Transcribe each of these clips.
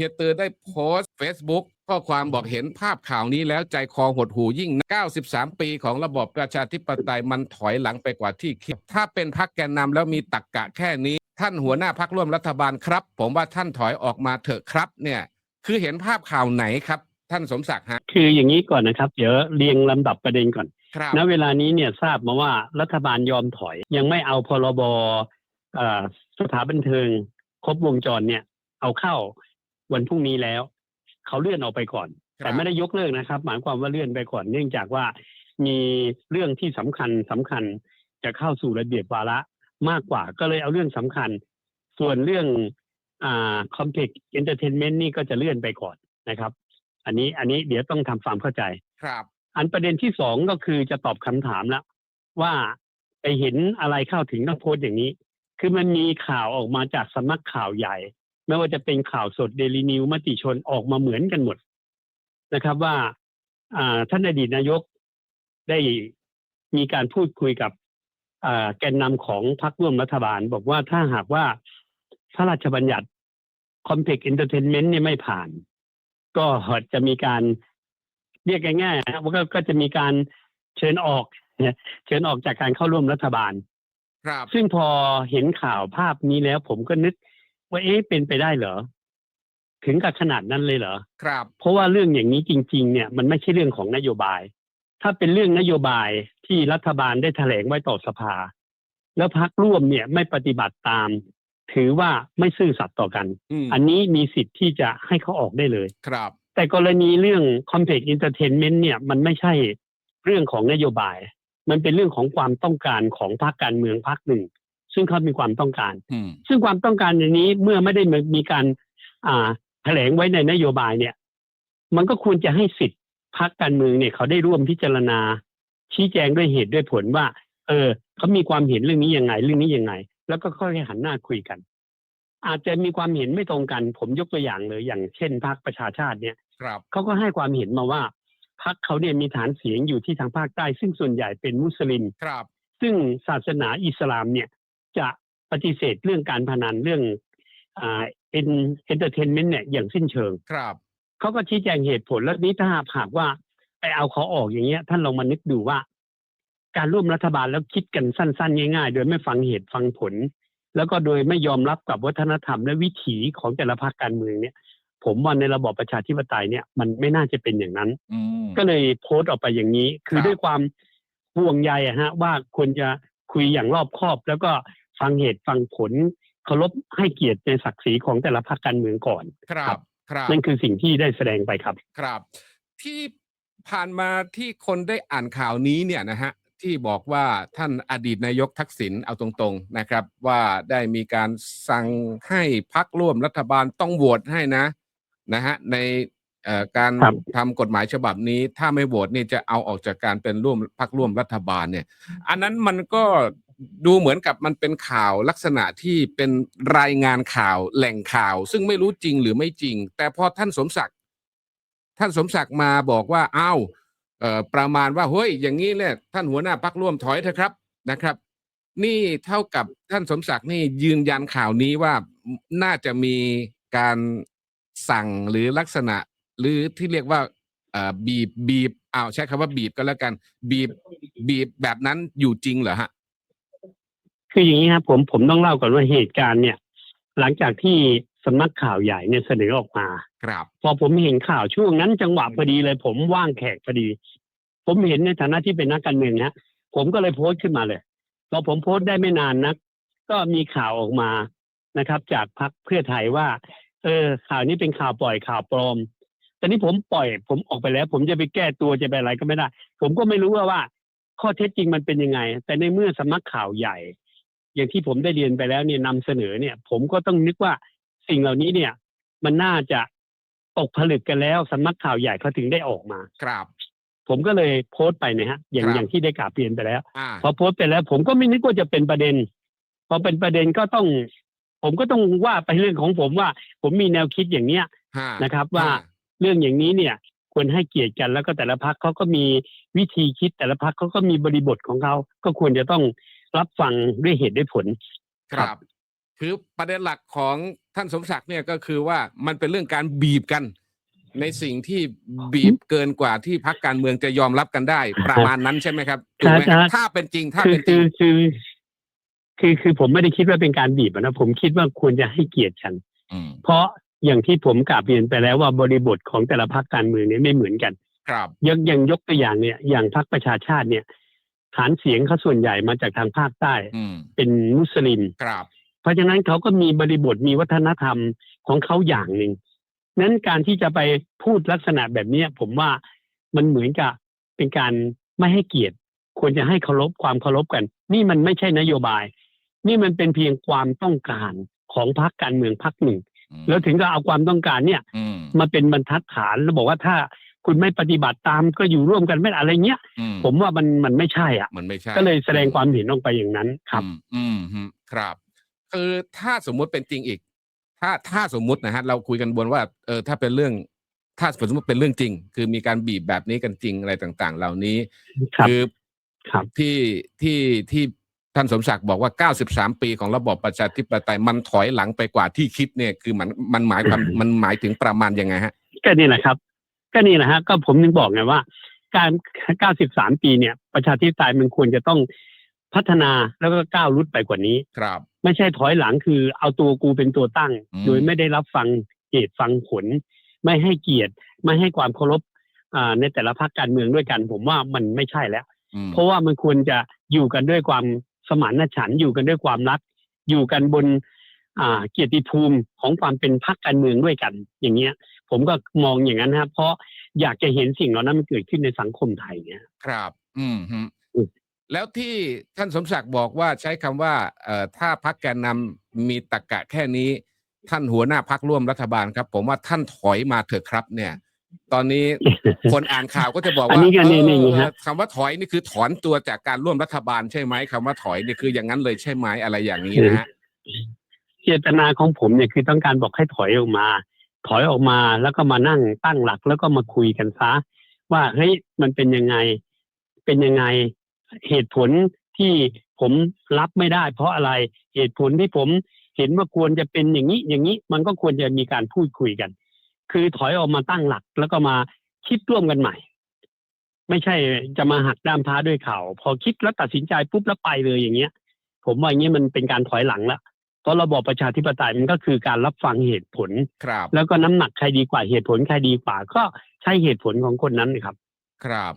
ฮียตือได้โพสต์ Facebook ข้อความบอกเห็นภาพข่าวนี้แล้วใจคอหดหูยิ่ง 93 ปีของระบอบประชาธิปไตยมันถอยหลังไปกว่าที่คิด ถ้าเป็นพักแกนนำแล้วมีตักกะแค่นี้ ท่านหัวหน้าพักร่วมรัฐบาลครับ ผมว่าท่านถอยออกมาเถอะครับเนี่ยคือเห็นภาพข่าวไหนครับ ท่านสมศักดิ์ฮะคืออย่างนี้ก่อนนะครับ เดี๋ยวเรียงลำดับประเด็นก่อนครับณเวลานี้เนี่ยทราบมาว่ารัฐบาลยอมถอย ยังไม่เอาพรบเอ่อสถานบันเทิง ครบวงจรเนี่ย เอาเข้า วันพรุ่งนี้แล้ว เขาเลื่อนออกไปก่อนครับแต่ไม่ได้ยกเลิกนะครับ หมายความว่าเลื่อนไปก่อน เนื่องจากว่ามีเรื่องที่สำคัญสำคัญจะเข้าสู่ระเบียบวาระมากกว่า ก็เลยเอาเรื่องสำคัญ ส่วนเรื่องอ่า complex entertainment นี่ก็จะเลื่อนไปก่อนนะครับ อันนี้อันนี้เดี๋ยวต้องทำความเข้าใจครับ อันประเด็นที่สองก็คือจะตอบคำถามแล้วว่าไปเห็นอะไรเข้าถึงต้องโพสต์อย่างนี้ คือมันมีข่าวออกมาจากสำนักข่าวใหญ่ ไม่ว่าจะเป็นข่าวสดเดลีนิวมติชนออกมาเหมือนกันหมดนะครับว่าอ่าท่านอดีตนายกได้มีการพูดคุยกับอ่าแกนนำของพรรคร่วมรัฐบาล บอกว่าถ้าหากว่าพระราชบัญญัติ Complex Entertainment เนี่ยไม่ผ่าน ก็จะมีการเรียกง่ายๆนะครับว่าก็ก็จะมีการเชิญออกเนี่ยเชิญออกจากการเข้าร่วมรัฐบาล ครับ ซึ่งพอเห็นข่าวภาพนี้แล้วผมก็นึก ว่าเอ๊ะเป็นไปได้เหรอ ถึงกับขนาดนั้นเลยเหรอ ครับ เพราะว่าเรื่องอย่างนี้จริง ๆ เนี่ยมันไม่ใช่เรื่องของนโยบาย ถ้าเป็นเรื่องนโยบายที่รัฐบาลได้แถลงไว้ต่อสภา แล้วพักร่วมเนี่ยไม่ปฏิบัติตาม ถือว่าไม่ซื่อสัตย์ต่อกัน อืมอันนี้มีสิทธิ์ที่จะให้เขาออกได้เลย ครับ แต่กรณีเรื่อง complex entertainment เนี่ยมันไม่ใช่เรื่องของนโยบาย มันเป็นเรื่องของความต้องการของพรรคการเมืองพรรคหนึ่ง ซึ่งเขามีความต้องการอืมซึ่งความต้องการในนี้เมื่อไม่ได้มีการอ่าแถลงไว้ในนโยบายเนี่ย มันก็ควรจะให้สิทธิ์พรรคการเมืองเนี่ยเขาได้ร่วมพิจารณา ชี้แจงด้วยเหตุด้วยผลว่า เออเขามีความเห็นเรื่องนี้ยังไง เรื่องนี้ยังไง แล้วก็ค่อยๆหันหน้าคุยกัน อาจจะมีความเห็นไม่ตรงกัน ผมยกตัวอย่างเลยอย่างเช่นพรรคประชาชาติเนี่ยครับเขาก็ให้ความเห็นมาว่าพรรคเขาเนี่ยมีฐานเสียงอยู่ที่ทางภาคใต้ ซึ่งส่วนใหญ่เป็นมุสลิมครับ ซึ่งศาสนาอิสลามเนี่ย จะปฏิเสธเรื่องการพนันเรื่องอ่าเอ็นเอนเตอร์เทนเมนต์เนี่ยอย่างสิ้นเชิง ครับเขาก็ชี้แจงเหตุผลแล้วนี้ถ้าหากว่าไปเอาเขาออกอย่างเงี้ย ท่านลองมานึกดูว่า การร่วมรัฐบาลแล้วคิดกันสั้น ๆ ง่าย ๆ โดยไม่ฟังเหตุฟังผล แล้วก็โดยไม่ยอมรับกับวัฒนธรรมและวิถีของแต่ละพรรคการเมืองเนี่ย ผมว่าในระบอบประชาธิปไตยเนี่ย มันไม่น่าจะเป็นอย่างนั้นอืมก็เลยโพสต์ออกไปอย่างนี้ คืคอรับด้วยความห่วงใยอะฮะ ว่าควรจะคุยอย่างรอบคอบแล้วก็ ฟังเหตุฟังผลเคารพให้เกียรติในศักดิ์ศรีของแต่ละพรรคการเมืองก่อนครับครับนั่นคือสิ่งที่ได้แสดงไปครับ ครับ ที่ผ่านมาที่คนได้อ่านข่าวนี้เนี่ยนะฮะที่บอกว่าท่านอดีตนายกทักษิณเอาตรงๆนะครับ ว่าได้มีการสั่งให้พักร่วมรัฐบาลต้องโหวตให้นะนะฮะในเอ่อการครับทำกฎหมายฉบับนี้ ถ้าไม่โหวตนี่จะเอาออกจากการเป็นร่วมพักร่วมรัฐบาลเนี่ย อันนั้นมันก็ ดูเหมือนกับมันเป็นข่าวลักษณะที่เป็นรายงานข่าวแหล่งข่าว ซึ่งไม่รู้จริงหรือไม่จริง แต่พอท่านสมศักดิ์ท่านสมศักดิ์มาบอกว่าอ้าวประมาณว่าเฮ้ยอย่างนี้เนี่ยท่านหัวหน้าพักร่วมถอยเถอะครับนะครับ นี่เท่ากับท่านสมศักดิ์นี่ยืนยันข่าวนี้ว่าน่าจะมีการสั่งหรือลักษณะ หรือที่เรียกว่าบีบบีบอ้าวใช้คำว่าบีบก็แล้วกัน บีบบีบแบบนั้นอยู่จริงเหรอฮะ คืออย่างนี้ครับผมผมต้องเล่าก่อนว่าเหตุการณ์เนี่ย หลังจากที่สำนักข่าวใหญ่เนี่ยเสนอออกมา ครับ พอผมเห็นข่าวช่วงนั้นจังหวะพอดีเลย ผมว่างแขกพอดี ผมเห็นในฐานะที่เป็นนักการเมืองนะผมก็เลยโพสต์ขึ้นมาเลยพอผมโพสต์ได้ไม่นานนัก ก็มีข่าวออกมานะครับ จากพรรคเพื่อไทยว่า เออ ข่าวนี้เป็นข่าวปล่อยข่าวปลอมแต่นี้ผมปล่อย ผมออกไปแล้ว ผมจะไปแก้ตัวจะไปอะไรก็ไม่ได้ ผมก็ไม่รู้ว่าว่า ข้อเท็จจริงมันเป็นยังไง แต่ในเมื่อสำนักข่าวใหญ่ อย่างที่ผมได้เรียนไปแล้วเนี่ยนำเสนอเนี่ย ผมก็ต้องนึกว่าสิ่งเหล่านี้เนี่ย มันน่าจะตกผลึกกันแล้วสำนักข่าวใหญ่เขาถึงได้ออกมา ครับ ผมก็เลยโพสต์ไปนะฮะ อย่างครับ อย่างที่ได้กราบเรียนไปแล้ว อ่าพอโพสต์ไปแล้ว ผมก็ไม่นึกว่าจะเป็นประเด็น พอเป็นประเด็นก็ต้อง ผมก็ต้องว่าไปเรื่องของผมว่า ผมมีแนวคิดอย่างเนี้ยห้านะครับ ว่าห้เรื่องอย่างนี้เนี่ย ควรให้เกียรติกันแล้วก็แต่ละพักเขาก็มีวิธีคิดแต่ละพักเขาก็มีบริบทของเขาก็ควรจะต้อง รับฟังด้วยเหตุด้วยผล ครับ คือประเด็นหลักของท่านสมศักดิ์เนี่ยก็คือว่ามันเป็นเรื่องการบีบกัน ในสิ่งที่บีบเกินกว่าที่พักการเมืองจะยอมรับกันได้ ประมาณนั้นใช่ไหมครับถูกไหมครับถ้าเป็นจริงถ้าคือเป็นจริคืงอคือคือคือผมไม่ได้คิดว่าเป็นการบีบอะนะผมคิดว่าควรจะให้เกียรติกัน อืมเพราะอย่างที่ผมกล่าวเรียนไปแล้วว่าบริบทของแต่ละพรรคการเมืองเนี่ยไม่เหมือนกัน ครับ ยังยังยกตัวอย่างเนี่ยอย่างพรรคประชาชาติเนี่ย ฐานเสียงเขาส่วนใหญ่มาจากทางภาคใต้ อืมเป็นมุสลิม ครับเพราะฉะนั้นเขาก็มีบริบทมีวัฒนธรรมของเขาอย่างหนึ่งนั้นการที่จะไปพูดลักษณะแบบเนี้ยผมว่ามันเหมือนกับเป็นการไม่ให้เกียรติ ควรจะให้เคารพความเคารพกัน นี่มันไม่ใช่นโยบาย นี่มันเป็นเพียงความต้องการของพรรคการเมืองพรรคหนึ่ง อืมแล้วถึงก็เอาความต้องการเนี่ย อืมมาเป็นบรรทัดฐานแล้วบอกว่าถ้า คุณไม่ปฏิบัติตามก็อยู่ร่วมกันไม่อะไรเงี้ย อืมผมว่ามันมันไม่ใช่อะ มันไม่ใช่ก็เลยแสดงความเห็นออกไปอย่างนั้นครับ อืมอืมฮึครับ คือถ้าสมมุติเป็นจริงอีก ถ้าถ้าสมมุตินะฮะเราคุยกันบนว่าเออถ้าเป็นเรื่อง ถ้าสมมติเป็นเรื่องจริง คือมีการบีบแบบนี้กันจริงอะไรต่าง ๆ เหล่านี้ครับคือครับที่ที่ที่ท่านสมศักดิ์บอกว่า 93 ปีของระบอบประชาธิปไตยมันถอยหลังไปกว่าที่คิดเนี่ย คือมันมันหมายความมันหมายถึงประมาณยังไงฮะ ก็นี่แหละครับ ก็นี่แหละฮะก็ผมถึงบอกไงว่า การ 93 ปีเนี่ย ประชาธิปไตยมันควรจะต้องพัฒนาแล้วก็ก้าวรุดไปกว่านี้ ครับ ไม่ใช่ถอยหลังคือเอาตัวกูเป็นตัวตั้ง อืม โดยไม่ได้รับฟังเหตุฟังผล ไม่ให้เกียรติ ไม่ให้ความเคารพอ่าในแต่ละพรรคการเมืองด้วยกัน ผมว่ามันไม่ใช่แล้ว อืมเพราะว่ามันควรจะอยู่กันด้วยความสมานฉันท์อยู่กันด้วยความรัก อยู่กันบนอ่าเกียรติภูมิของความเป็นพรรคการเมืองด้วยกัน อย่างเงี้ย ผมก็มองอย่างนั้นนะครับเพราะอยากจะเห็นสิ่งเหล่านั้นมันเกิดขึ้นในสังคมไทยเนี่ยครับ อืมฮึอืมแล้วที่ท่านสมศักดิ์บอกว่าใช้คำว่าเอ่อถ้าพักแกนนำมีตะกะแค่นี้ ท่านหัวหน้าพักร่วมรัฐบาลครับ ผมว่าท่านถอยมาเถอะครับ เนี่ย ตอนนี้คนอ่านข่าวก็จะบอกอันว่านี้ก็นี่นี่เออฮะคำว่าถอยนี่คือถอนตัวจากการร่วมรัฐบาลใช่ไหมคำว่าถอยนี่คืออย่างนั้นเลยใช่ไหมอะไรอย่างนี้นะฮะเจตนาของผมเนี่ยคือต้องการบอกให้ถอยออกมา ถอยออกมาแล้วก็มานั่งตั้งหลักแล้วก็มาคุยกันซะว่าเฮ้ยมันเป็นยังไง เป็นยังไงเหตุผลที่ผมรับไม่ได้ เพราะอะไรเหตุผลที่ผมเห็นว่าควรจะเป็นอย่างนี้อย่างนี้มันก็ควรจะมีการพูดคุยกัน คือถอยออกมาตั้งหลักแล้วก็มาคิดร่วมกันใหม่ ไม่ใช่จะมาหักด้ามท้าด้วยเข่าพอคิดแล้วตัดสินใจปุ๊บแล้วไปเลยอย่างเงี้ย ผมว่าอย่างนี้ยมันเป็นการถอยหลังละ เพราะระบอบประชาธิปไตยมันก็คือการรับฟังเหตุผล ครับ แล้วก็น้ำหนักใครดีกว่าเหตุผลใครดีกว่า ก็ใช้เหตุผลของคนนั้นครับ ครับ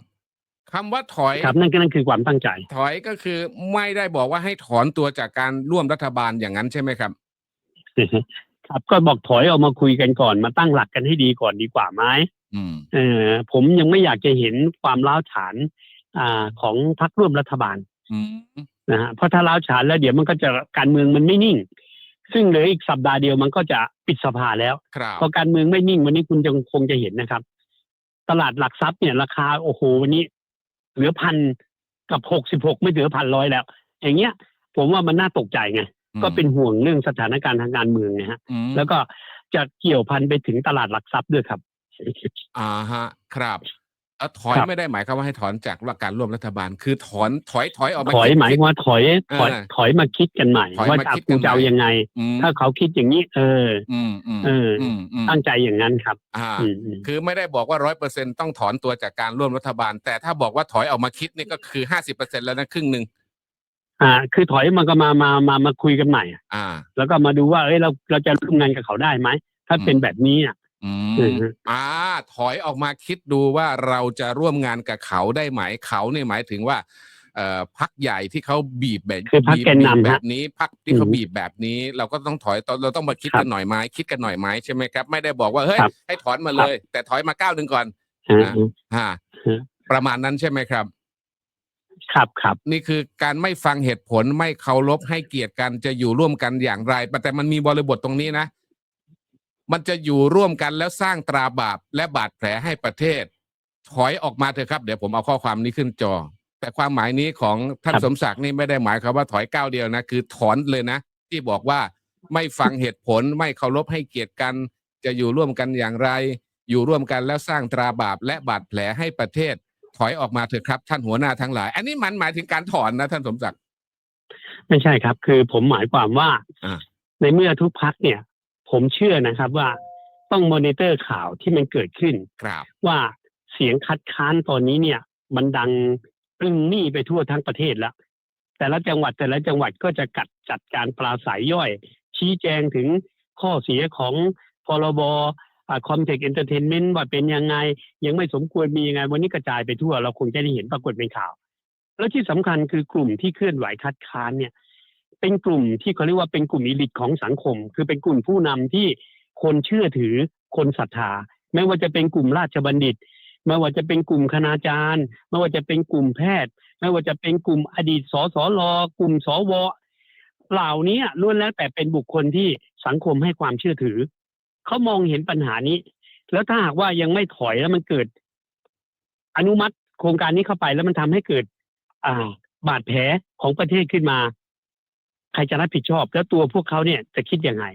คำว่าถอยครับนั่นก็นั่นคือความตั้งใจ ถอยก็คือไม่ได้บอกว่าให้ถอนตัวจากการร่วมรัฐบาลอย่างนั้นใช่ไหมครับ ครับก็บอกถอยออกมาคุยกันก่อนมาตั้งหลักกันให้ดีก่อนดีกว่าไหมอืมเออผมยังไม่อยากจะเห็นความล้าวฉานอ่าของพรรคร่วมรัฐบาล อืม นะฮะเพราะถ้าล้าวฉานแล้วเดี๋ยวมันก็จะการเมืองมันไม่นิ่ง ซึ่งเหลืออีกสัปดาห์เดียวมันก็จะปิดสภาแล้วครับพอการเมืองไม่นิ่งวันนี้คุณจะคงจะเห็นนะครับ ตลาดหลักทรัพย์เนี่ยราคาโอ้โหวันนี้ เหลือพันกับหกสิบหกไม่เหลือพันร้อยแล้ว อย่างเงี้ย ผมว่ามันน่าตกใจไงก็เป็นห่วงเรื่องสถานการณ์ทางการเมืองนะฮะอืมแล้วก็จะเกี่ยวพันไปถึงตลาดหลักทรัพย์ด้วยครับอ่าฮะ ครับเอ่อ ถอยครับ ไม่ได้หมายความว่าให้ถอนจากการร่วมรัฐบาล คือถอนถอยถอยออกมาถอยคิด หมายว่าถอยถอยเออถอยมาคิดกันใหม่ ถอยว่ามาจะคิดกันกูจะเอาใหม่ยังไง อืมถ้าเขาคิดอย่างนี้ เออ อืมอืมเอออื มอืมตั้งใจอย่างนั้นครับ อ่า อืมอืมคือไม่ได้บอกว่าร้อยเปอร์เซ็นต้องถอนตัวจากการร่วมรัฐบาล แต่ถ้าบอกว่าถอยออกมาคิดนี่ก็คือห้าสิบเปอร์เซ็นแล้วนะครึ่งหนึ่งอ่า คือถอยมันก็มามามามาคุยกันใหม่ อ่า แล้วก็มาดูว่าเอ้ยเราเราจะร่วมงานกับเขาได้ไหมถ้าเป็นแบบนี้อะ อือืมมอ่า ถอยออกมาคิดดูว่าเราจะร่วมงานกับเขาได้ไหมเขาเนี่ยหมายถึงว่า เอ่อพักใหญ่ที่เขาบีบแบบคือพรรคบีบแกนนำบีบแบฮะบนี้พักที่เขาอืมบีบแบบนี้ เราก็ต้องถอยตอนเราต้องมาคิดครับกันหน่อยไหมคิดกันหน่อยไหมใช่ไหมครับ ไม่ได้บอกว่าเฮ้ยครับให้ถอนมาเลย แต่ถอยมาก้าวหนึ่งก่อน อ่านะอ่าฮะ ประมาณนั้นใช่ไหมครับ ครับครับ นี่คือการไม่ฟังเหตุผลไม่เคารพให้เกียรติกันจะอยู่ร่วมกันอย่างไรแต่มันมีบริบทตรงนี้นะ มันจะอยู่ร่วมกันแล้วสร้างตราบาปและบาดแผลให้ประเทศ ถอยออกมาเถอะครับ เดี๋ยวผมเอาข้อความนี้ขึ้นจอ แต่ความหมายนี้ของท่านครับสมศักดิ์นี่ไม่ได้หมายความว่าถอยก้าวเดียวนะ คือถอนเลยนะ ที่บอกว่าไม่ฟังเหตุผลไม่เคารพให้เกียรติกัน จะอยู่ร่วมกันอย่างไร อยู่ร่วมกันแล้วสร้างตราบาปและบาดแผลให้ประเทศ ถอยออกมาเถอะครับ ท่านหัวหน้าทั้งหลาย อันนี้มันหมายถึงการถอนนะท่านสมศักดิ์ไม่ใช่ครับ คือผมหมายความว่าอ่าในเมื่อทุกพักเนี่ย ผมเชื่อนะครับว่าต้องมอนิเตอร์ข่าวที่มันเกิดขึ้น ครับว่าเสียงคัดค้านตอนนี้เนี่ย มันดังปรึ้งนี่ไปทั่วทั้งประเทศแล้วแต่ละจังหวัดแต่ละจังหวัดก็จะกัดจัดการปราศัยย่อย ชี้แจงถึงข้อเสียของพรบคอมเทคเอนเตอร์เทนเมนต์ว่าเป็นยังไง ยังไม่สมควรมียังไง วันนี้กระจายไปทั่ว เราคงจะได้เห็นปรากฏเป็นข่าว แล้วที่สำคัญคือกลุ่มที่เคลื่อนไหวคัดค้านเนี่ย เป็นกลุ่มที่เขาเรียกว่าเป็นกลุ่มอิลิทของสังคม คือเป็นกลุ่มผู้นำที่คนเชื่อถือคนศรัทธาไม่ว่าจะเป็นกลุ่มราชบัณฑิต ไม่ว่าจะเป็นกลุ่มคณาจารย์ ไม่ว่าจะเป็นกลุ่มแพทย์ ไม่ว่าจะเป็นกลุ่มอดีตสสรกลุ่มสวเหล่านี้ล้วนแล้วแต่เป็นบุคคลที่สังคมให้ความเชื่อถือ เขามองเห็นปัญหานี้ แล้วถ้าหากว่ายังไม่ถอยแล้วมันเกิด อนุมัติโครงการนี้เข้าไปแล้วมันทำให้เกิด อ่า บาดแผลของประเทศขึ้นมา ใครจะรับผิดชอบ แล้วตัวพวกเขาเนี่ยจะคิดยังไง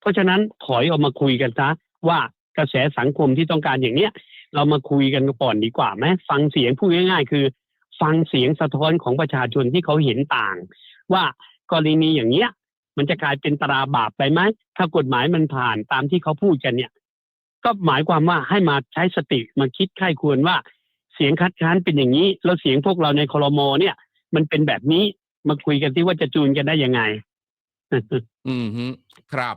เพราะฉะนั้นถอยออกมาคุยกันซะว่ากระแสสังคมที่ต้องการอย่างเนี้ยเรามาคุยกันก่อนดีกว่าไหมฟังเสียงพูดง่ายๆ คือ ฟังเสียงสะท้อนของประชาชนที่เขาเห็นต่าง ว่ากรณีอย่างเนี้ย มันจะกลายเป็นตราบาปไปไหมถ้ากฎหมายมันผ่านตามที่เขาพูดกันเนี่ย ก็หมายความว่าให้มาใช้สติมาคิดไข้ควรว่าเสียงคัดค้านเป็นอย่างนี้ แล้วเสียงพวกเราในคลมเนี่ย มันเป็นแบบนี้ มาคุยกันที่ว่าจะจูนกันได้ยังไง อืมฮึครับ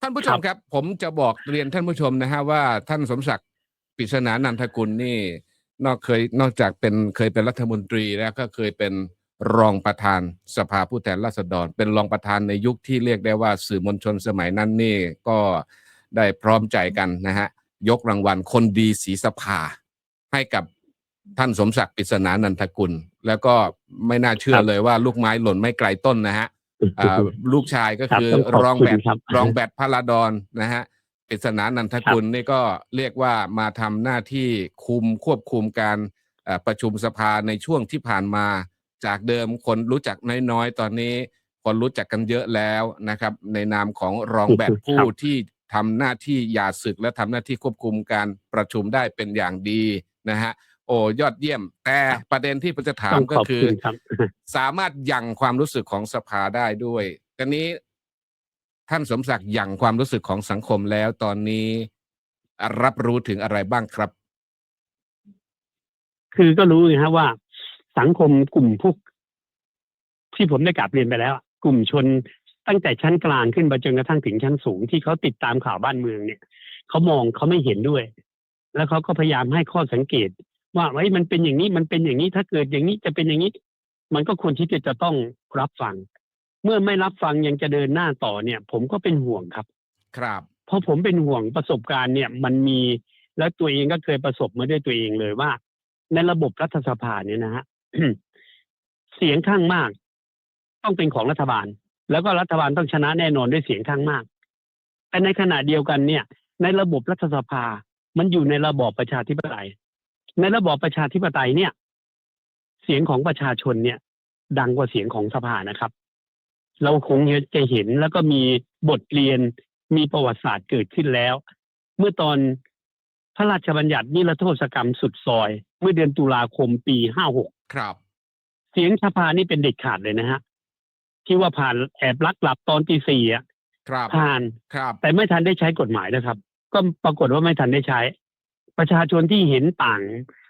ท่านผู้ชครัมบครับ ผมจะบอกเรียนท่านผู้ชมนะฮะว่าท่านสมศักดิ์ปริศนานันทกุลนี่ นอกเคยนอกจากเป็นเคยเป็นรัฐมนตรีแล้วก็เคยเป็นรองประธานสภาผู้แทนราษฎร เป็นรองประธานในยุคที่เรียกได้ว่าสื่อมวลชนสมัยนั้นนี่ก็ได้พร้อมใจกันนะฮะ ยกรางวัลคนดีศรีสภา ให้กับ ท่านสมศักดิ์ปริศนานันทกุล แล้วก็ไม่น่าเชื่อครับเลยว่าลูกไม้หล่นไม่ไกลต้นนะฮะอ่าลูกชายก็ครับคือต้องขอบรองคุณแบตครับรองแบตพระราดอนนะฮะปริศนานันทกุลนี่ก็เรียกว่ามาทำหน้าที่คุมควบคุมการเอ่อประชุมสภาในช่วงที่ผ่านมา จากเดิมคนรู้จักน้อยๆ ตอนนี้คนรู้จักกันเยอะแล้วนะครับ ในนามของรองแบตครับผู้ที่ทำหน้าที่หยาศึกและทำหน้าที่ควบคุมการประชุมได้เป็นอย่างดีนะฮะ โอ้ยอดเยี่ยม แต่ประเด็นที่ผมจะถาต้มองก็ขอบคือคุณครับสามารถยังความรู้สึกของสภาได้ด้วยตอนนี้ท่านสมศักดิ์ยังความรู้สึกของสังคมแล้วตอนนี้รับรู้ถึงอะไรบ้างครับ คือก็รู้นะฮะว่า สังคมกลุ่มพวกที่ผมได้กลับเรียนไปแล้วอะกลุ่มชนตั้งแต่ชั้นกลางขึ้นไปจนกระทั่งถึงชั้นสูงที่เขาติดตามข่าวบ้านเมืองเนี่ยเขามองเขาไม่เห็นด้วย แล้วเขาก็พยายามให้ข้อสังเกต ว่าไว้ยมันเป็นอย่างนี้มันเป็นอย่างนี้ถ้าเกิดอย่างนี้จะเป็นอย่างนี้ มันก็ควรที่จะต้องรับฟัง เมื่อไม่รับฟังยังจะเดินหน้าต่อเนี่ย ผมก็เป็นห่วงครับ ครับ เพราะผมเป็นห่วงประสบการณ์เนี่ย มันมีแล้วตัวเองก็เคยประสบมาด้วยตัวเองเลยว่า ในระบบรัฐสภาเนี่ยนะฮะเสียงข้างมาก ต้องเป็นของรัฐบาล แล้วก็รัฐบาลต้องชนะแน่นอนด้วยเสียงข้างมากแต่ในขณะเดียวกันเนี่ย ในระบบรัฐสภา มันอยู่ในระบอบประชาธิปไตย ในระบอบประชาธิปไตยเนี่ย เสียงของประชาชนเนี่ย ดังกว่าเสียงของสภานะครับ เราคงจะเห็นแล้วก็มีบทเรียนมีประวัติศาสตร์เกิดขึ้นแล้ว เมื่อตอนพระราชบัญญัตินิรโทษกรรมสุดซอย เมื่อเดือนตุลาคมปี56ครับ เสียงสภานี่เป็นเด็ดขาดเลยนะฮะ ที่ว่าผ่านแอบลักหลับตอนตีสี่อะครับผ่านครับ แต่ไม่ทันได้ใช้กฎหมายนะครับ ก็ปรากฏว่าไม่ทันได้ใช้ ประชาชนที่เห็นต่าง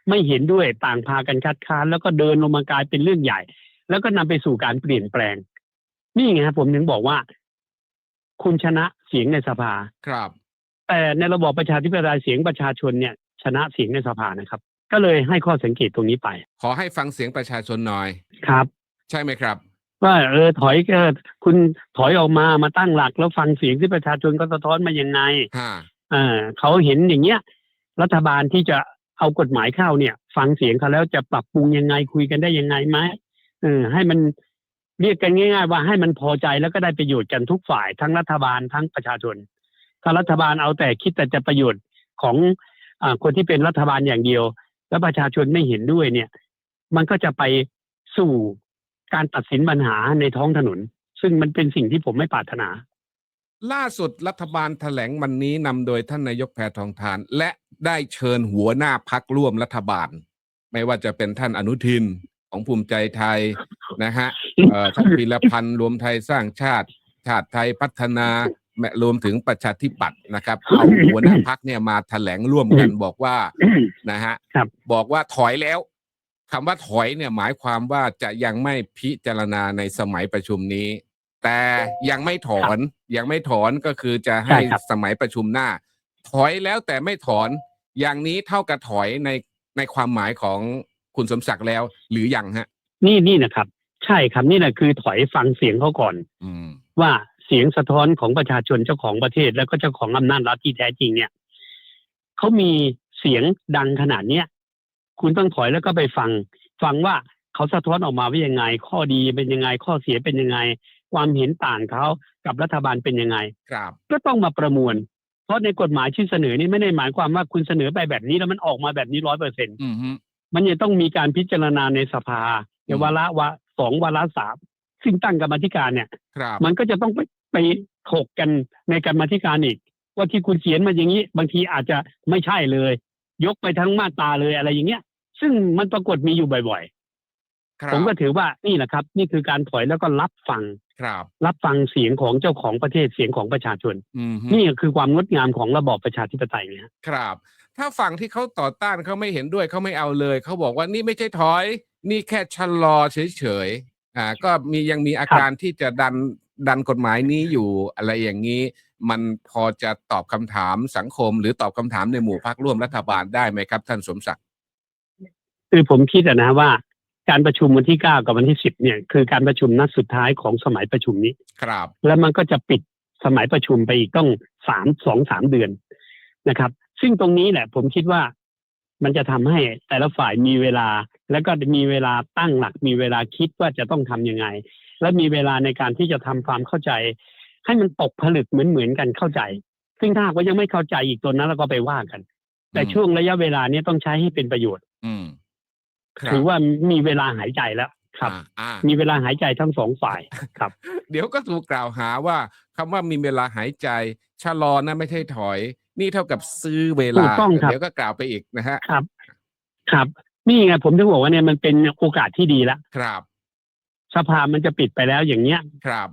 ไม่เห็นด้วยต่างพากันคัดค้าน แล้วก็เดินลงมากลายเป็นเรื่องใหญ่ แล้วก็นำไปสู่การเปลี่ยนแปลง นี่ไงครับผมถึงบอกว่า คุณชนะเสียงในสภาครับ แต่ในระบอบประชาธิปไตยเสียงประชาชนเนี่ย ชนะเสียงในสภานะครับ ก็เลยให้ข้อสังเกตตรงนี้ไป ขอให้ฟังเสียงประชาชนหน่อยครับ ใช่ไหมครับ ว่าเออถอยก็คุณถอยออกมามาตั้งหลัก แล้วฟังเสียงที่ประชาชนก็สะท้อนมายังไงฮะอ่าเขาเห็นอย่างเงี้ย รัฐบาลที่จะเอากฎหมายเข้าเนี่ย ฟังเสียงเขาแล้วจะปรับปรุงยังไงคุยกันได้ยังไงไหมเออให้มันเรียกกันง่าย ๆ ว่าให้มันพอใจแล้วก็ได้ประโยชน์กันทุกฝ่ายทั้งรัฐบาลทั้งประชาชน ถ้ารัฐบาลเอาแต่คิดแต่จะประโยชน์ของอคนที่เป็นรัฐบาลอย่างเดียว แล้วประชาชนไม่เห็นด้วยเนี่ย มันก็จะไปสู่การตัดสินปัญหาในท้องถนน ซึ่งมันเป็นสิ่งที่ผมไม่ปรารถนา ล่าสุดรัฐบาลแถลงวันนี้นำโดยท่านนายกแพทองทาน และได้เชิญหัวหน้าพักร่วมรัฐบาล ไม่ว่าจะเป็นท่านอนุทินของภูมิใจไทยนะฮะเอ่อท่านพีรพันธ์รวมไทยสร้างชาติชาติไทยพัฒนาแม้รวมถึงประชาธิปัตย์นะครับเอาหัวหน้าพักเนี่ยมาแถลงร่วมกันบอกว่านะฮะครับบอกว่าถอยแล้วคำว่าถอยเนี่ยหมายความว่าจะยังไม่พิจารณาในสมัยประชุมนี้ แต่ยังไม่ถอนยังไม่ถอนก็คือจะให้ใช่ครับ สมัยประชุมหน้า ถอยแล้วแต่ไม่ถอนอย่างนี้เท่ากับถอยในในความหมายของคุณสมศักดิ์แล้ว หรือยังฮะ นี่นี่นะครับ ใช่ครับนี่แหละคือถอยฟังเสียงเขาก่อน อืม ว่าเสียงสะท้อนของประชาชนเจ้าของประเทศ แล้วก็เจ้าของอำนาจรัฐที่แท้จริงเนี่ยเขามีเสียงดังขนาดเนี้ยคุณต้องถอยแล้วก็ไปฟัง ฟังว่าเขาสะท้อนออกมาว่ายังไง ข้อดีเป็นยังไงข้อเสียเป็นยังไง ความเห็นต่างเขากับรัฐบาลเป็นยังไง ครับ ก็ต้องมาประมวล เพราะในกฎหมายที่เสนอนี่ไม่ได้หมายความว่าคุณเสนอไปแบบนี้แล้วมันออกมาแบบนี้ร้อยเปอร์เซ็นอืมฮึมันจะต้องมีการพิจารณาในสภาในวาระวาสองวาระสามซึ่งตั้งกรรมาธิการเนี่ย ครับ มันก็จะต้องไปไปถกกันในกรรมาธิการอีก ว่าที่คุณเขียนมาอย่างนี้ บางทีอาจจะไม่ใช่เลย ยกไปทั้งมาตราเลยอะไรอย่างเงี้ย ซึ่งมันปรากฏมีอยู่บ่อย ครัๆบผมก็ถือว่านี่แหละครับ นี่คือการถอยแล้วก็รับฟัง ครับ รับฟังเสียงของเจ้าของประเทศเสียงของประชาชน อืมฮึนี่คือความงดงามของระบอบประชาธิปไตยเนี่ยครับ ถ้าฝั่งที่เขาต่อต้านเขาไม่เห็นด้วยเขาไม่เอาเลย เขาบอกว่านี่ไม่ใช่ถอย นี่แค่ชะลอเฉยๆอ่า ก็มียังมีอาการที่จะดันดันกฎหมายนี้อยู่อะไรอย่างนี้ มันพอจะตอบคำถามสังคม หรือตอบคำถามในหมู่พรรคร่วมรัฐบาลได้ไหมครับ ท่านสมศักดิ์ คือผมคิดอะนะว่า การประชุมวันที่เก้ากับวันที่สิบเนี่ยคือการประชุมนัดสุดท้ายของสมัยประชุมนี้ ครับ แล้วมันก็จะปิดสมัยประชุมไปอีกต้องสามสองสามเดือนนะครับ ซึ่งตรงนี้แหละผมคิดว่ามันจะทำให้แต่ละฝ่ายมีเวลา แล้วก็มีเวลาตั้งหลัก มีเวลาคิดว่าจะต้องทำยังไง และมีเวลาในการที่จะทำความเข้าใจ ให้มันตกผลึกเหมือนเหมือนๆกันเข้าใจ ซึ่งถ้าหากว่ายังไม่เข้าใจอีกตัวนั้นเราก็ไปว่ากัน แต่อืมช่วงระยะเวลาเนี้ต้องใช้ให้เป็นประโยชน์อืม ครับ ถือว่ามีเวลาหายใจแล้วครับ อ่าอ่า มีเวลาหายใจทั้งสองฝ่ายครับ เดี๋ยวก็ถูกกล่าวหาว่าคำว่ามีเวลาหายใจชะลอนะไม่ใช่ถอย นี่เท่ากับซื้อเวลา ถูกต้องครับ เดี๋ยวก็กล่าวไปอีกนะฮะ ครับ ครับ นี่ไงผมถึงบอกว่าเนี่ยมันเป็นโอกาสที่ดีแล้วครับสภามันจะปิดไปแล้วอย่างเนี้ย ครับ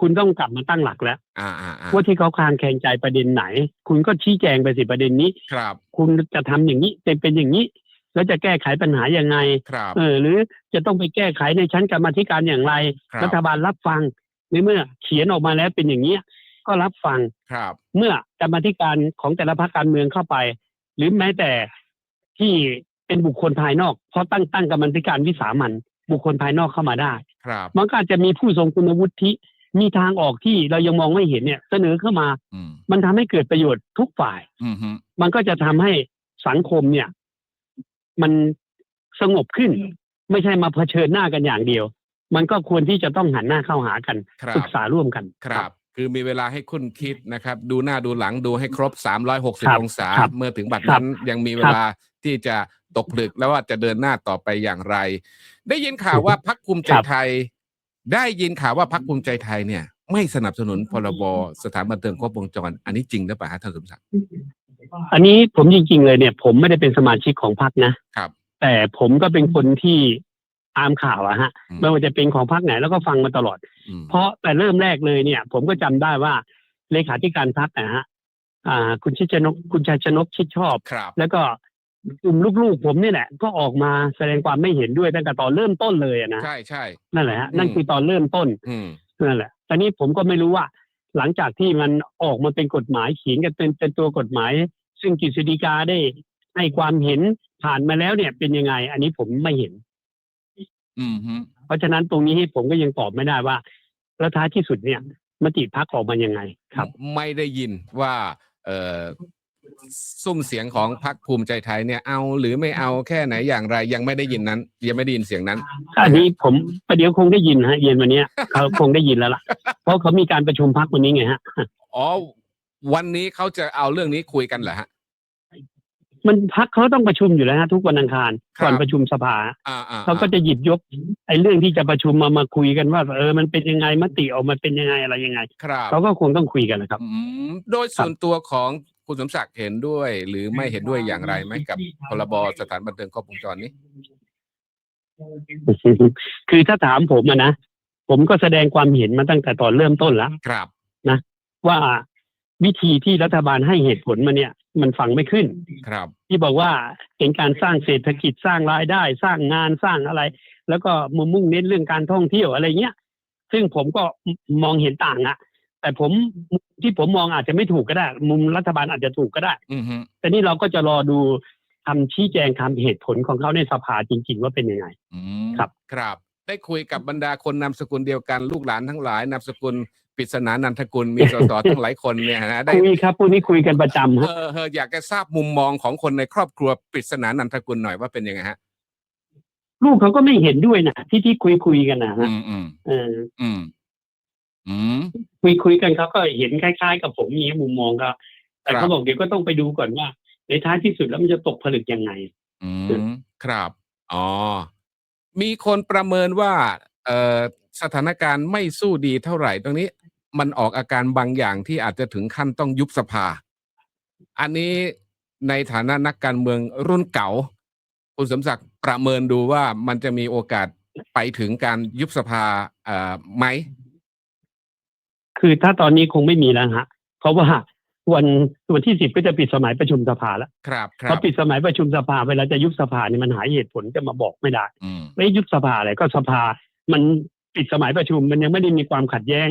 คุณต้องกลับมาตั้งหลักแล้วอ่าอ่าอ่าว่าที่เขาคลางแคลงใจประเด็นไหน คุณก็ชี้แจงไปสิประเด็นนี้ ครับ คุณจะทำอย่างนี้เป็นเป็นอย่างนี้ แล้วจะแก้ไขปัญหายังไงครับ เออหรือจะต้องไปแก้ไขในชั้นกรรมาธิการอย่างไร ครับ รัฐบาลรับฟังในเมื่อเขียนออกมาแล้วเป็นอย่างนี้ยก็รับฟัง ครับ เมื่อกรรมาธิการของแต่ละพรรคการเมืองเข้าไป หรือแม้แต่ที่เป็นบุคคลภายนอกเพราะตั้งตั้งกรรมาธิการวิสามันบุคคลภายนอกเข้ามาได้ ครับ มันก็อาจจะมีผู้ทรงคุณวุฒิมีทางออกที่เรายังมองไม่เห็นเนี่ย เสนอเข้ามา อืมมันทำให้เกิดประโยชน์ทุกฝ่าย อืมฮึมันก็จะทำให้สังคมเนี่ย มันสงบขึ้น ไม่ใช่มาเผชิญหน้ากันอย่างเดียว มันก็ควรที่จะต้องหันหน้าเข้าหากันครัปรึบกษาร่วมกัน ครับ คือมีเวลาให้คุณคิดนะครับ ดูหน้าดูหลังดูให้ครบ ครับ360 องศา ครับเมื่อถึงบัดครับนั้นยังมีเวลาที่จะตกผลึกแล้วว่าจะเดินหน้าต่อไปอย่างไร ได้ยินข่าวว่าพักภูมิใจครับ ไทย ได้ยินข่าวว่าพักภูมิใจไทยเนี่ย ไม่สนับสนุนพรบสถานบันเทิงครบวงจร อันนี้จริงหรือเปล่าฮะท่านสมศักดิ์ อันนี้ผมจริงๆเลยเนี่ย ผมไม่ได้เป็นสมาชิกของพรรคนะครับ แต่ผมก็เป็นคนที่ตามข่าวอะฮะอืม ไม่ว่าจะเป็นของพรรคไหนแล้วก็ฟังมาตลอด อืม เพราะแต่เริ่มแรกเลยเนี่ย ผมก็จำได้ว่าเลขาธิการพรรคนะฮะอ่า คุณชิดชนกคุณชัยชนกชิดชอบ ครับ แล้วก็กลุ่มลูกๆผมนี่แหละ ก็ออกมาแสดงความไม่เห็นด้วยตั้งแต่ตอนเริ่มต้นเลยอะนะใช่ใช่ นั่นแหละฮะอืมนั่นคือตอนเริ่มต้น อืม นั่นแหละตอนนี้ผมก็ไม่รู้ว่า หลังจากที่มันออกมาเป็นกฎหมายเขียนกันเป็นเป็นตัวกฎหมาย ซึ่งกฤษฎีกาได้ให้ความเห็นผ่านมาแล้วเนี่ย เป็นยังไง อันนี้ผมไม่เห็น อืมฮึเพราะฉะนั้นตรงนี้ผมก็ยังตอบไม่ได้ว่าแล้วท้ายที่สุดเนี่ยมติพักออกมายังไง ครับ ไม่ได้ยินว่า เออซุ้มเสียงของพรรคภูมิใจไทยเนี่ยเอาหรือไม่เอาแค่ไหนอย่างไร ยังไม่ได้ยินนั้น ยังไม่ได้ยินเสียงนั้น อันนี้ผมประเดี๋ยวคงได้ยินฮะเย็นวันเนี้ยเขาคงได้ยินแล้วล่ะ เพราะเขามีการประชุมพักวันนี้ไงฮะอ๋อ วันนี้เขาจะเอาเรื่องนี้คุยกันเหรอฮะ มันพักเขาต้องประชุมอยู่แล้วฮะทุกวันอังคารครับ ก่อนประชุมสภาอ่าอ่าเขาก็จะหยิบยกไอ้เรื่องที่จะประชุมมามาคุยกันว่า เออมันเป็นยังไงมติออกมาเป็นยังไงอะไรยังไงครับเขาก็คงต้องคุยกันแหละครับ อืมโดยส่วนตัวของคุณสมศักดิ์เห็นด้วย หรือไม่เห็นด้วยอย่างไรไหมกับพรบสถานบันเทิงครบวงจรนี้ คือถ้าถามผมอะนะผมก็แสดงความเห็นมาตั้งแต่ตอนเริ่มต้นแล้ว ครับนะว่า วิธีที่รัฐบาลให้เหตุผลมาเนี่ย มันฟังไม่ขึ้น ครับ ที่บอกว่าเป็นการสร้างเศรษฐกิจสร้างรายได้ สร้างงานสร้างอะไร แล้วก็มุ่งมุ่งเน้นเรื่องการท่องเที่ยวอะไรเงี้ยซึ่งผมก็มองเห็นต่างอะแต่ผมที่ผมมองอาจจะไม่ถูกก็ได้ มุมรัฐบาลอาจจะถูกก็ได้อือฮึแต่นี่เราก็จะรอดูคำชี้แจงคำเหตุผลของเขาในสภาจริง ๆ ว่าเป็นยังไง อืมครับ ครับ ได้คุยกับบรรดาคนนามสกุลเดียวกันลูกหลานทั้งหลายนามสกุล ปริศนานันทกุลมีสสทั้งหลายคนเนี่ยนะได้คุยครับพวกนี้คุยกันประจำเอฮะอเอออยากจะทราบมุมมองของคนในครอบครัวปริศนานันทกุลหน่อยว่าเป็นยังไงฮะลูกเขาก็ไม่เห็นด้วยนะที่ที่คุยคุยกันนะฮะอืมอืมเอออืมอืมคุยคุยกันเขาก็เห็นคล้ายๆ กับผมมีมุมมองก็แต่ครับเขาบอกเดี๋ยวก็ต้องไปดูก่อนว่า ในท้ายที่สุดแล้วมันจะตกผลึกยังไง อืมครับอ๋อมีคนประเมินว่า เอ่อสถานการณ์ไม่สู้ดีเท่าไหร่ตรงนี้ มันออกอาการบางอย่างที่อาจจะถึงขั้นต้องยุบสภา อันนี้ในฐานะนักการเมืองรุ่นเก่า คุณสมศักดิ์ประเมินดูว่ามันจะมีโอกาสไปถึงการยุบสภาเอ่อไหม คือถ้าตอนนี้คงไม่มีแล้วฮะ เพราะว่าวันวันที่สิบก็จะปิดสมัยประชุมสภาแล้วครับคพรัอบปิดสมัยประชุมสภาเวลาจะยุบสภาเนี่ยมันหาเหตุผลจะมาบอกไม่ได้อืมไม่ยุบสภาอะไรก็สภา มันปิดสมัยประชุมมันยังไม่ได้มีความขัดแย้ง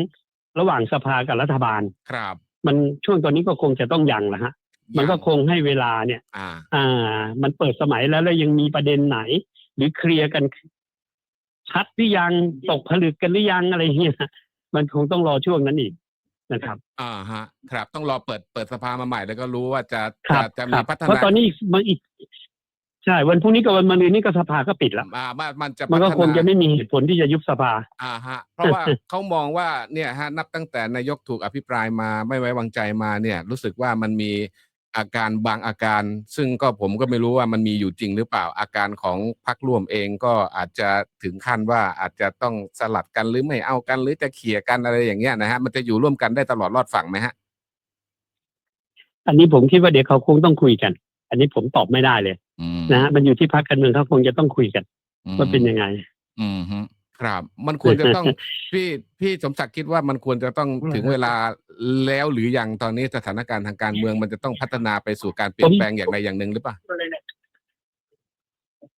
ระหว่างสภากับรัฐบาล ครับ มันช่วงตอนนี้ก็คงจะต้องยังละฮะ มันก็คงให้เวลาเนี่ย อ่า อ่า มันเปิดสมัยแล้วแล้วยังมีประเด็นไหน หรือเคลียร์กันชัดหรือยังตกผลึกกันหรือยังอะไรเงี้ยมันคงต้องรอช่วงนั้นอีกนะครับ อ่าฮะ ครับ ต้องรอเปิดเปิดสภามาใหม่แล้วก็รู้ว่าจะครัจะบจะคมีรับพัฒเพราะนาตอนนี้มันอีก ใช่ วันพรุ่งนี้กับวันมะรืนนี่ก็สภาก็ปิดแล้วอ่ามันมันจะมันก็พัฒคงจะไม่มีเหตุผลที่จะยุบสภา อ่าฮะ เพราะว่าเขามองว่าเนี่ยฮะนับตั้งแต่นายกถูกอภิปรายมาไม่ไว้วางใจมาเนี่ย รู้สึกว่ามันมีอาการบางอาการ ซึ่งก็ผมก็ไม่รู้ว่ามันมีอยู่จริงหรือเปล่าอาการของพรรคร่วมเองก็อาจจะถึงขั้นว่าอาจจะต้องสลัดกันหรือไม่เอากันหรือจะเขี่ยกันอะไรอย่างเงี้ยนะฮะมันจะอยู่ร่วมกันได้ตลอดรอดฝั่งไหมฮะ อันนี้ผมคิดว่าเดี๋ยวเขาคงต้องคุยกัน อันนี้ผมตอบไม่ได้เลยอืม นะฮะมันอยู่ที่พรรคการเมืองเขาคงจะต้องคุยกันว่าเป็นยังไง อืมฮึครับ มันควรจะต้องพี่พี่สมศักดิ์คิดว่ามันควรจะต้องถึงเวลาแล้วหรือยังตอนนี้สถานการณ์ทางการเมืองมันจะต้องพัฒนาไปสู่การเปลี่ยนแปลงอย่างใดอย่างหนึ่งหรือเปล่า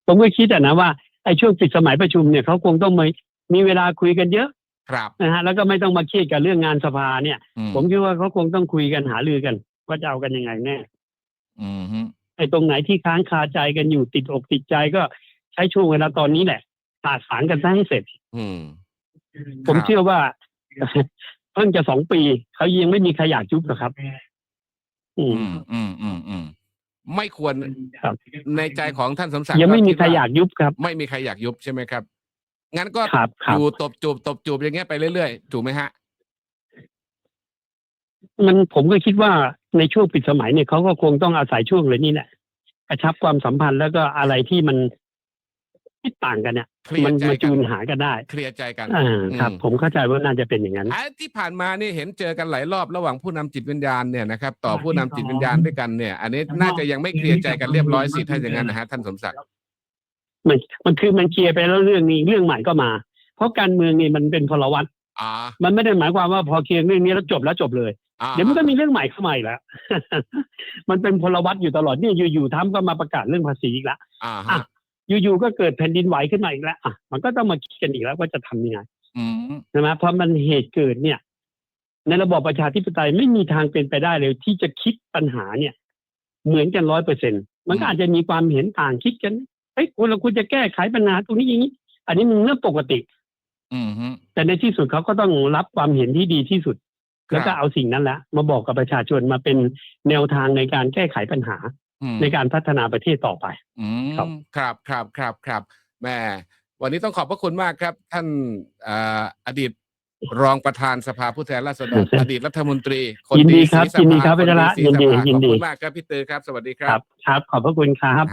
ผมก็คิดอะนะว่าไอ้ช่วงปิดสมัยประชุมเนี่ยเขาคงต้องมีมีเวลาคุยกันเยอะครับนะฮะแล้วก็ไม่ต้องมาเครียดกับเรื่องงานสภาเนี่ยอืมผมคิดว่าเขาคงต้องคุยกันหารือกัน ว่าจะเอากันยังไงแน่ อืมฮึ ไอ้ตรงไหนที่ค้างคาใจกันอยู่ติดอกติดใจก็ใช้ช่วงเวลาตอนนี้แหละสาดสางกันซะให้เสร็จ อืม ผมครับเชื่อว่าเพิ่งจะสองปีเขายังไม่มีใครอยากยุบหรอกครับ อืม อืมอืมอืมอืมไม่ควรครับ ในใจของท่านสมศักดิ์ยังไม่มีดใครว่อยากยุบครับ ไม่มีใครอยากยุบใช่ไหมครับ งั้นก็ครับคอรับยู่ตบจูบตบจูบอย่างเงี้ยไปเรื่อยๆ ถูกไหมฮะ มันผมก็คิดว่าในช่วงปิดสมัยเนี่ยเขาก็คงต้องอาศัยช่วงเลยนี่แหละกระชับความสัมพันธ์แล้วก็อะไรที่มันที่ต่างกันเนี่ยเคลียมันร์ใจมากัจูนนหากันได้ เคลียร์ใจกันอ่าครับอืมผมเข้าใจว่าน่าจะเป็นอย่างนั้นอะที่ผ่านมานี่เห็นเจอกันหลายรอบระหว่างผู้นำจิตวิญญาณเนี่ยนะครับต่อผู้นำจิตวิญญาณด้วยกันเนี่ย อันนี้น่าจะยังไม่เคลียร์ใจกันเรียบร้อยสิถ้าอย่างนั้นนะฮะท่านสมศักดิ์มันมันคือมันเคลียร์ไปแล้วเรื่องนี้เรื่องใหม่ก็มา เพราะการเมืองนี่มันเป็นพลวัตอ่ามันไม่ได้หมายความว่าพอเคลียร์เรื่องนี้แล้วจบแล้วจบเลยอ่า เดี๋ยวมันก็มีเรื่องใหม่เข้ามาอีกแล้ว มันเป็นพลวัตอยู่ตลอดเนี่ยอยู่ๆทำก็มาประกาศเรื่องภาษีอีกแล้วอ่าอะฮะอยู่ๆก็เกิดแผ่นดินไหวขึ้นมาอีกแล้วอะมันก็ต้องมาคิดกันอีกแล้วว่าจะทำยังไงอืมใช่ไหมเพราะมันเหตุเกิดเนี่ย ในระบอบประชาธิปไตยไม่มีทางเป็นไปได้เลย ที่จะคิดปัญหาเนี่ย เหมือนกันร้อยเปอร์เซ็นมันก็อาจจะมีความเห็นต่างคิดกันเฮ้ยคุณเราคุณจะแก้ไขปัญหาตรงนี้อย่างนี้ อันนี้มันเรื่องปกติอืมฮึแต่ในที่สุดเขาก็ต้องรับความเห็นที่ดีที่สุดครับ แล้วก็เอาสิ่งนั้นแหละมาบอกกับประชาชนมาเป็นแนวทางในการแก้ไขปัญหาอืมในการพัฒนาประเทศต่อไปอืมครับครับครับครับครับแม่วันนี้ต้องขอบพระคุณมากครับ ท่านอ่าอดีตรองประธานสภาผู้แทนราษฎรอดีตรัฐมนตรี คนยินดีครับศรีสภายินดีครับนอาจารย์ศรียินดีสภายินดีขอบคุณมากครับพี่ตือครับ สวัสดีคครัรับบครับ ขอบพระคุณครับ